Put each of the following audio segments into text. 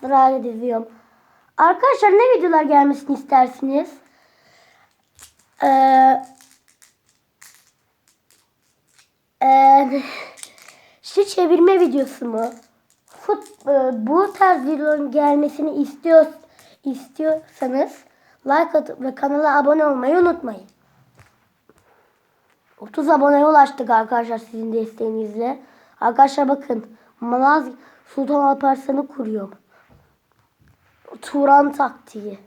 Sırayla diziyorum. Arkadaşlar ne videolar gelmesini istersiniz? Ee, ee, şu çevirme videosu mu? Fut, e, bu tarz videoların gelmesini istiyor, istiyorsanız like atıp ve kanala abone olmayı unutmayın. 30 aboneye ulaştık arkadaşlar sizin desteğinizle. Arkadaşlar bakın Malaz Sultan Alparslan'ı kuruyorum. Turan taktiği.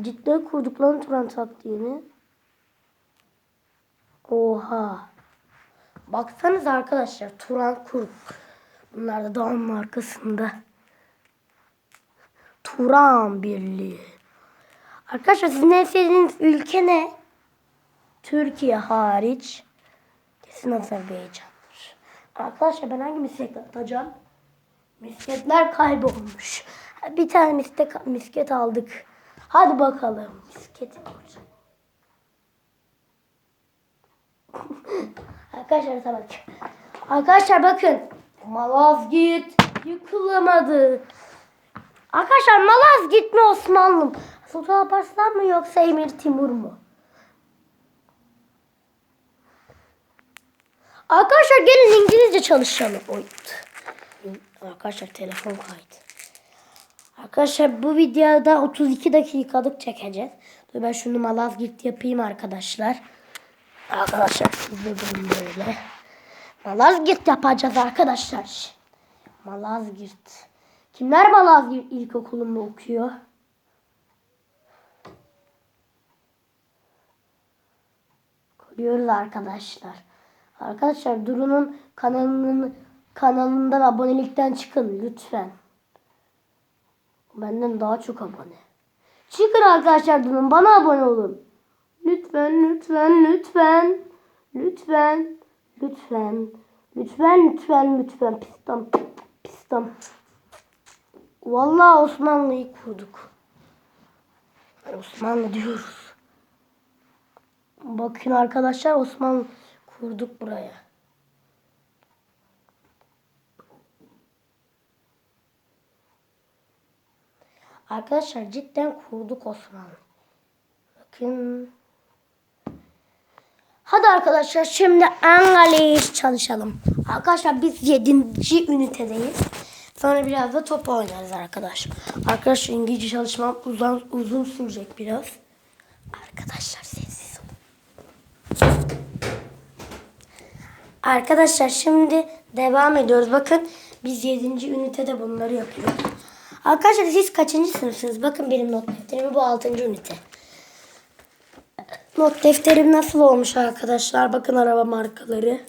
Cidden kurduk lan Turan taktiğini. Oha. Baksanız arkadaşlar Turan kurduk. Bunlar da dağın arkasında. Turan Birliği. Arkadaşlar sizin en sevdiğiniz ülke ne? Türkiye hariç. Kesin Azerbaycan'dır. Arkadaşlar ben hangi misket atacağım? Misketler kaybolmuş. Bir tane misket, misket aldık. Hadi bakalım. Misket yapacağım. Arkadaşlar bak. Arkadaşlar bakın. Malazgirt yıkılamadı. Arkadaşlar Malazgirt mi Osmanlı mı? Sultan Alparslan mı yoksa Emir Timur mu? Arkadaşlar gelin İngilizce çalışalım. Oy. Arkadaşlar telefon kaydı. Arkadaşlar bu videoda 32 dakikalık çekeceğiz. Dur ben şunu Malazgirt yapayım arkadaşlar. Arkadaşlar de durun böyle. Malazgirt yapacağız arkadaşlar. Malazgirt. Kimler Malazgirt ilkokulunda okuyor? Koruyoruz arkadaşlar. Arkadaşlar Duru'nun kanalının kanalından abonelikten çıkın lütfen. Benden daha çok abone. Çıkın arkadaşlar Duru'nun bana abone olun. Lütfen lütfen lütfen. Lütfen. Lütfen. Lütfen lütfen lütfen. Pistam. Pistam. Vallahi Osmanlı'yı kurduk. Osmanlı diyoruz. Bakın arkadaşlar Osmanlı kurduk buraya. Arkadaşlar cidden kurduk Osmanlı. Bakın. Hadi arkadaşlar şimdi Angaliz çalışalım. Arkadaşlar biz 7. ünitedeyiz. Sonra biraz da top oynarız arkadaşlar. Arkadaşlar İngilizce çalışmam uzun, uzun sürecek biraz. Arkadaşlar sessiz olun. Arkadaşlar şimdi devam ediyoruz. Bakın biz 7. ünitede bunları yapıyoruz. Arkadaşlar siz kaçıncı sınıfsınız? Bakın benim not defterim bu 6. ünite. Not defterim nasıl olmuş arkadaşlar? Bakın araba markaları.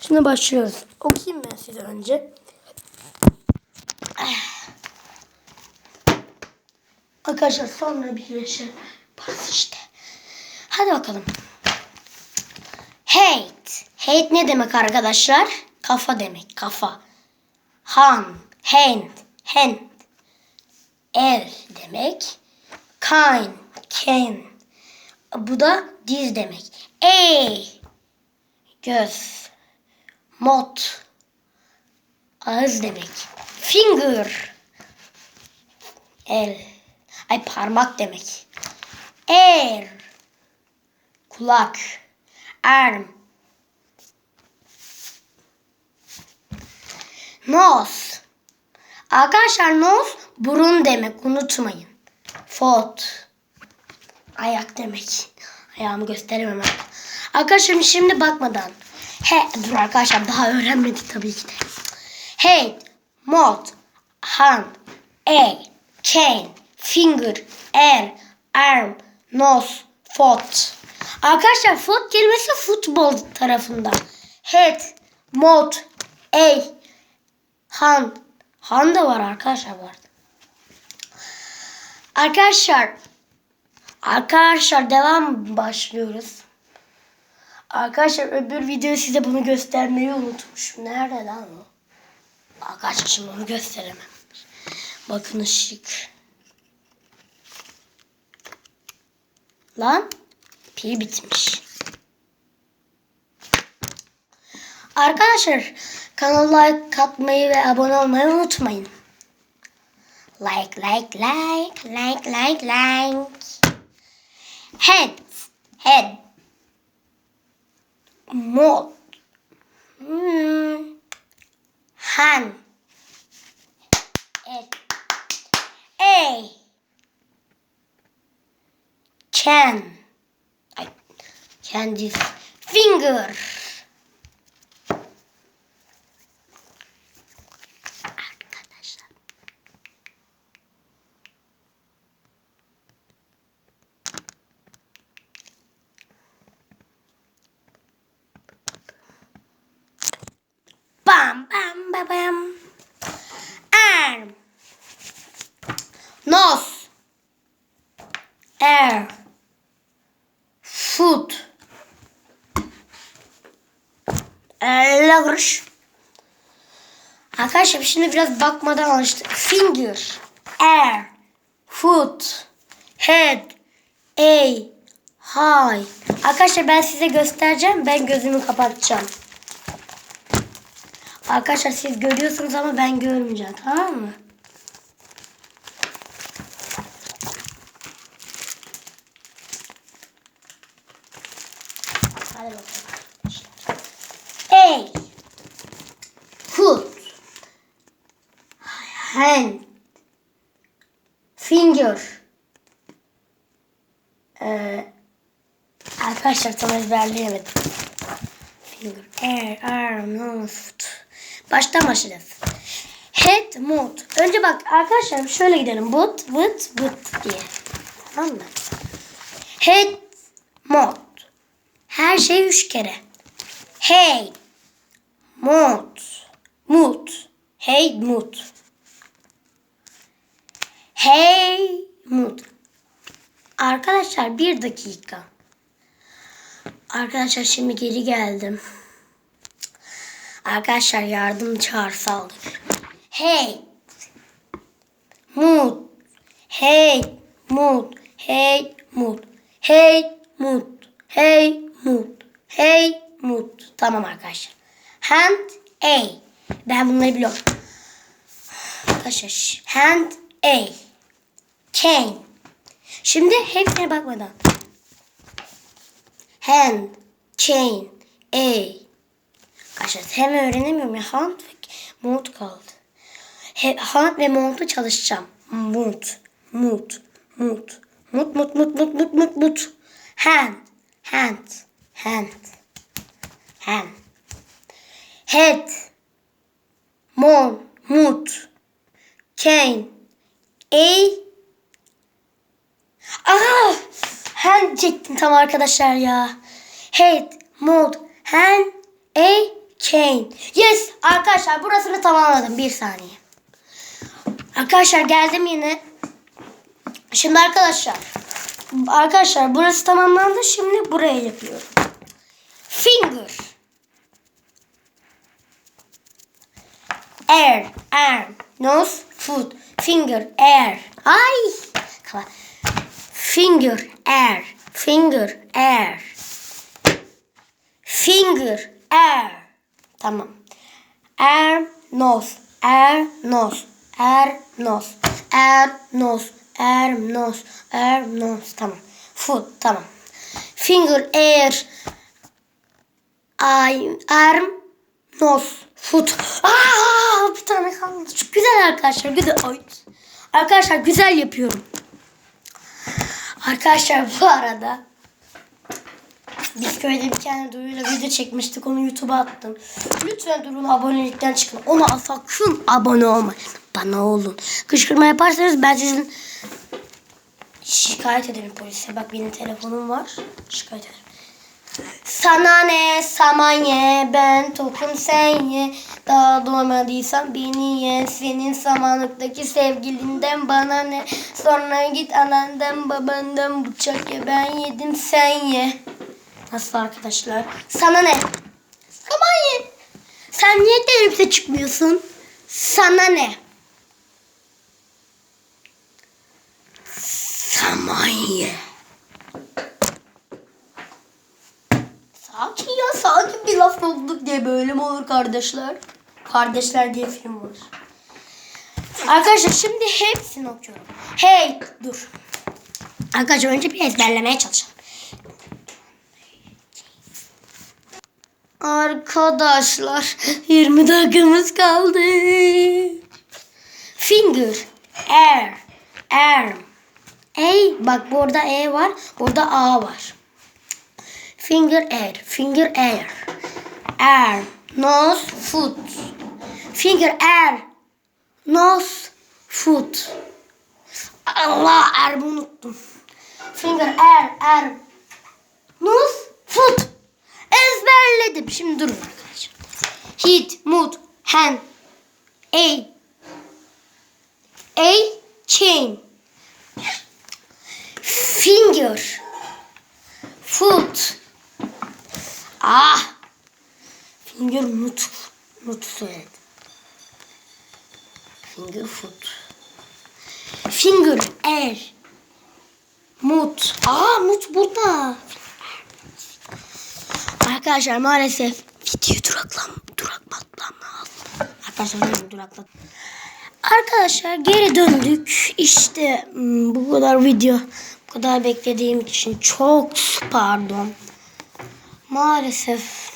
Şimdi başlıyoruz. Okuyayım ben size önce. Arkadaşlar sonra bir yaşa yaparız işte. Hadi bakalım. Hate. Hate ne demek arkadaşlar? Kafa demek. Kafa. Han. Hand. Hand. El demek. Kind. Can. Bu da diz demek. E. Göz. Mot. Ağız demek. Finger. El. Ay parmak demek. Air. Kulak. Arm. Nose. Arkadaşlar nose burun demek unutmayın. Foot. Ayak demek. Ayağımı gösteremem. Arkadaşlar şimdi bakmadan. He, dur arkadaşlar daha öğrenmedik tabii ki de. Head, mouth, hand, a, chain, finger, air, arm, nose, foot. Arkadaşlar foot kelimesi futbol tarafında. Head, mouth, a, hand. Hand da var arkadaşlar bu arada. Arkadaşlar Arkadaşlar devam başlıyoruz. Arkadaşlar öbür video size bunu göstermeyi unutmuşum. Nerede lan o? Arkadaşlar şimdi onu gösteremem. Bakın ışık. Lan pil bitmiş. Arkadaşlar kanala like atmayı ve abone olmayı unutmayın. Like like like like like like. Head head. Mod. Hmm. Han. Et. A. Can. Kendisi. Finger. Arkadaşlar. Bam bam bam bam. Arm. Nose. Air. Foot. Leverage. Arkadaşlar şimdi biraz bakmadan alıştık. Finger. Air. Foot. Head. A. High. Arkadaşlar ben size göstereceğim. Ben gözümü kapatacağım. Arkadaşlar siz görüyorsunuz ama ben görmeyeceğim. Tamam mı? Hadi bakalım. A. Foot. Hand. Finger. Ee, arkadaşlar tam ezberleyemedim. Finger. Air, arm, nose, foot. Baştan başlayacağız. Head, mood. Önce bak arkadaşlar şöyle gidelim. But, but, but diye. Tamam mı? Head, mod. Her şey üç kere. Hey, mod, mood. Hey, mood. Hey, mood. Arkadaşlar bir dakika. Arkadaşlar şimdi geri geldim. Arkadaşlar yardım çağrısı aldık. Hey. Mood. Hey. Mood. Hey. Mood. Hey. Mood. Hey. Mood. Hey. Mood. Tamam arkadaşlar. Hand. A. Ben bunları biliyorum. Arkadaşlar. Hand. A. Cane. Şimdi hepsine bakmadan. Hand. Chain. A. Arkadaşlar hem öğrenemiyorum ya hand ve mont kaldı. He, hand ve mont'u çalışacağım. Mont, mut, mut, mut, mut, mut, mut, mut, mut, mut. Hand, hand, hand, hand. Head, mon, mut, cane, a. Aa, hand çektim tam arkadaşlar ya. Head, mod, hand, a, chain. Yes arkadaşlar burasını tamamladım. Bir saniye. Arkadaşlar geldim yine. Şimdi arkadaşlar. Arkadaşlar burası tamamlandı. Şimdi buraya yapıyorum. Finger. Air, arm, nose, foot, finger, air. Ay. Finger, air, finger, air. Finger, air. Tamam. Ernos, Ernos, Ernos, Ernos, Ernos, Ernos. Tamam. Foot, tamam. Finger, ear, ay, arm, nos, foot. Aa, bir tane kaldı. Çok güzel arkadaşlar. Güzel. Ay. Arkadaşlar güzel yapıyorum. Arkadaşlar bu arada biz köyde bir tane duyuyla video çekmiştik. Onu YouTube'a attım. Lütfen durun abonelikten çıkın. Ona sakın abone olmayın. Bana olun. Kışkırtma yaparsanız ben sizin şikayet ederim polise. Bak benim telefonum var. Şikayet ederim. Sana ne saman ye ben tokum sen ye Daha doğmadıysan beni ye Senin samanlıktaki sevgilinden bana ne Sonra git anandan babandan bıçak ye Ben yedim sen ye Nasıl arkadaşlar? Sana ne? Saman ye Sen niye teneffüse çıkmıyorsun? Sana ne? Saman ye Sakin ya sakin bir laf olduk diye böyle mi olur? kardeşler. Kardeşler diye film var. Arkadaşlar şimdi hepsini okuyorum. Hey dur. Arkadaşlar önce bir ezberlemeye çalışalım. Arkadaşlar 20 dakikamız kaldı. Finger, air, arm. Ey bak burada E var, burada A var. Finger air, finger air. Arm, nose, foot. Finger air, nose, foot. Allah armı unuttum. Finger air, arm, nose. Ezberledim. Şimdi durun arkadaşlar. Hit, mood, hand, a, a, chain, finger, foot. Ah, finger, mut, mut söyledim. Finger, foot. Finger, air, mut. Aa, mut burada. Arkadaşlar maalesef video duraklam duraklatmam lazım. Arkadaşlar duraklat. Arkadaşlar geri döndük. İşte hmm, bu kadar video. Bu kadar beklediğim için çok pardon. Maalesef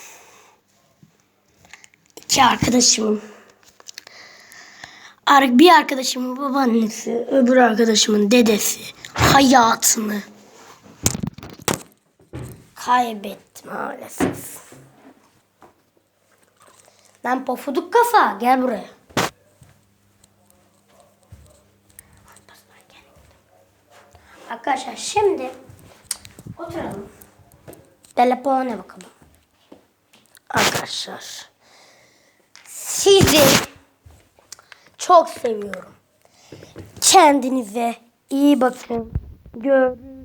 iki arkadaşımın ar- bir arkadaşımın babaannesi, öbür arkadaşımın dedesi hayatını kaybettim maalesef. Lan pofuduk kafa gel buraya. Arkadaşlar şimdi oturalım. Telefona bakalım. Arkadaşlar sizi çok seviyorum. Kendinize iyi bakın. Görüşürüz.